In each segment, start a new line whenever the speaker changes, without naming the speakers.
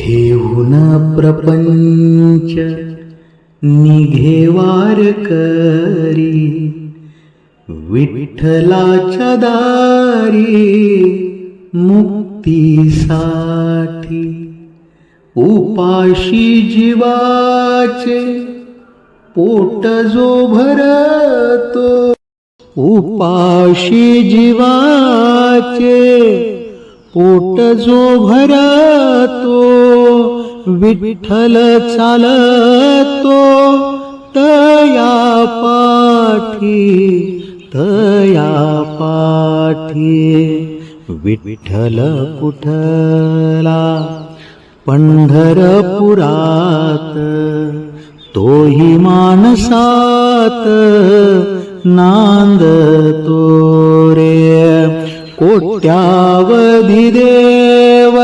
ठेवून प्रपंच निघेवार करी विठ्ठलाच्या दारी मुक्तीसाठी उपाशी जीवाचे पोट जो भरतो उपाशी जीवाचे पोट जो भरतो विठ्ठल चालतो तया पाठी तया पाठी विठ्ठल कुठला? पंढरपुरात तोही मानसात नांदतो रे. कोट्यावधी देव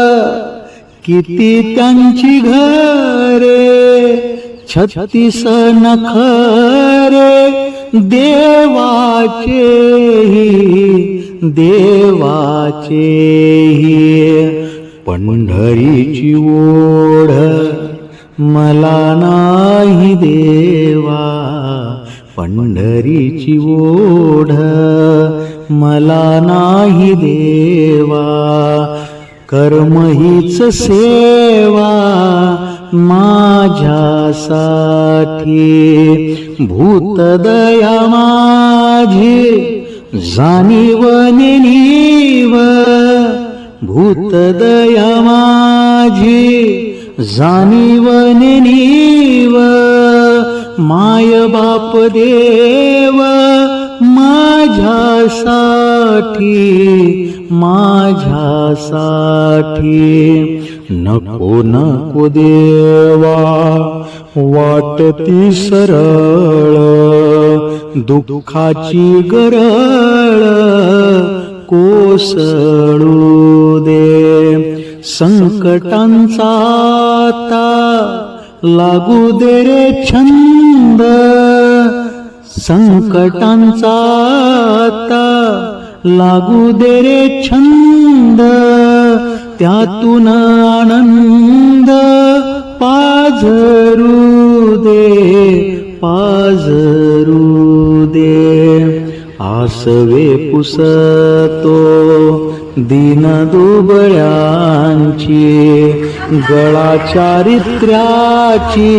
किती त्यांची घरे छत्तीस नखरे देवाचे देवाचे पंढरीची ओढ मला नाही देवा पंढरीची ओढ मला नाही देवा. कर्म हीच सेवा माझ्यासाठी भूतदया माझी जाणीवने भूत भूतदया माझी जाणीवने नीव. माय बाप देव माझ्यासाठी माझ्यासाठी. नको नको देवा वाटती सरळ दुःखाची गरळ कोसळू दे. संकटांचा लागू दे रे छंद संकटांचा आता लागू दे रे छंद. त्यातून आनंद पाझरू दे पाझरू दे. आसवे पुसतो दीन दुबळ्यांची गळा चारित्र्याची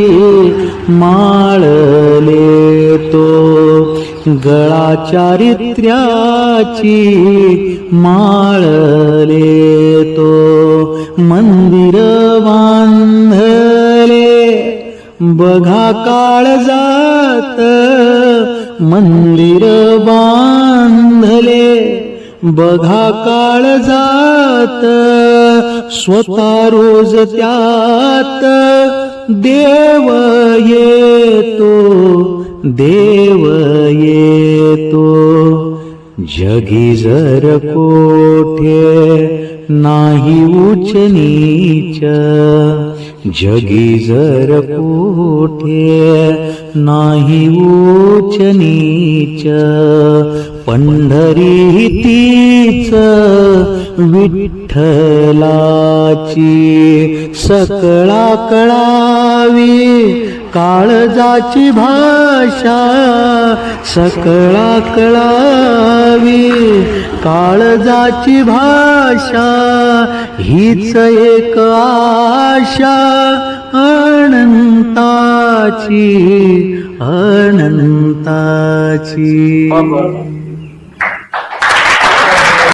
माळले तो गळा चारित्र्याची माळले तो मंदिर बांधले बघा काळ जात मंदिर बांधले बघा काळ जात स्वतः रोज त्यात. देव येतो देव येतो. जगी जर कोठे नाही उच नीच. जगी जर कोठे नाही उच नीच पंढरी तीच विठ्ठलाची सकळा कळावी. काळजाची भाषा सकळा कळावी काळजाची भाषा हीच एक आशा अनंताची अनंताची.